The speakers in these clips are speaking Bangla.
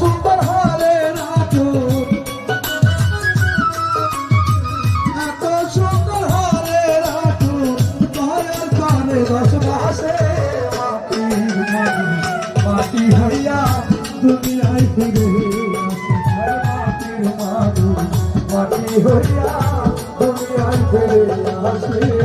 সুন্দর হলে রাজু। এত সুন্দর হলে রাজু দয়ার কানে দশ মাসে মাটি হইয়া দুনিয়ায় ফিরে মাটির মাটি হইয়া দুনিয়ায় ফিরে আসে।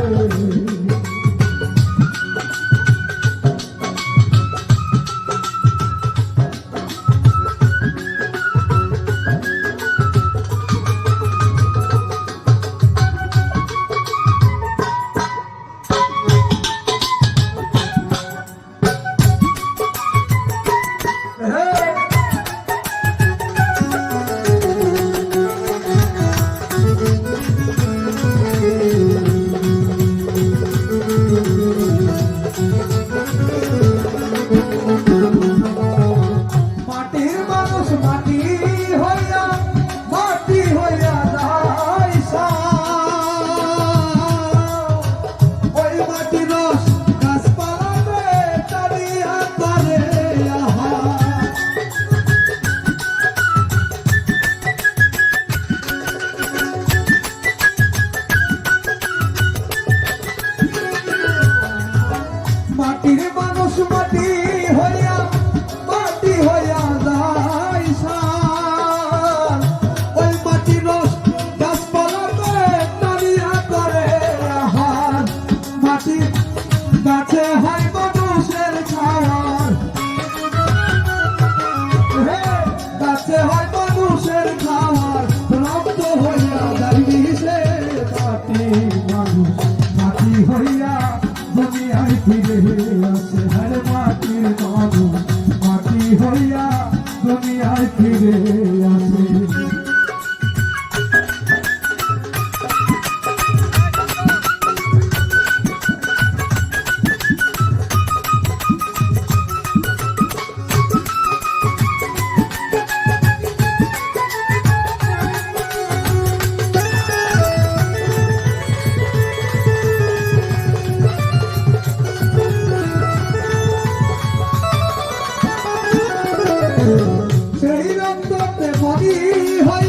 কোথায় ফিরে আসে হার মাটির মানুষ মাটি হইয়া দুনিয়ায় ফিরে আসে। সেই রক্ততে বলি হয়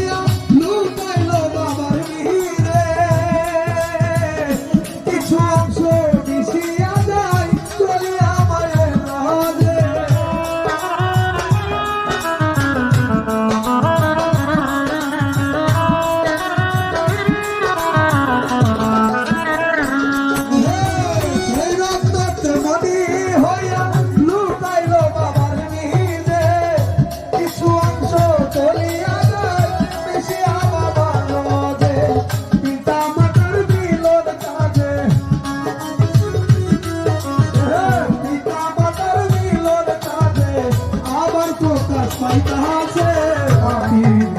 আছে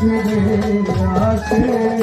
দুনিয়ায় আসে।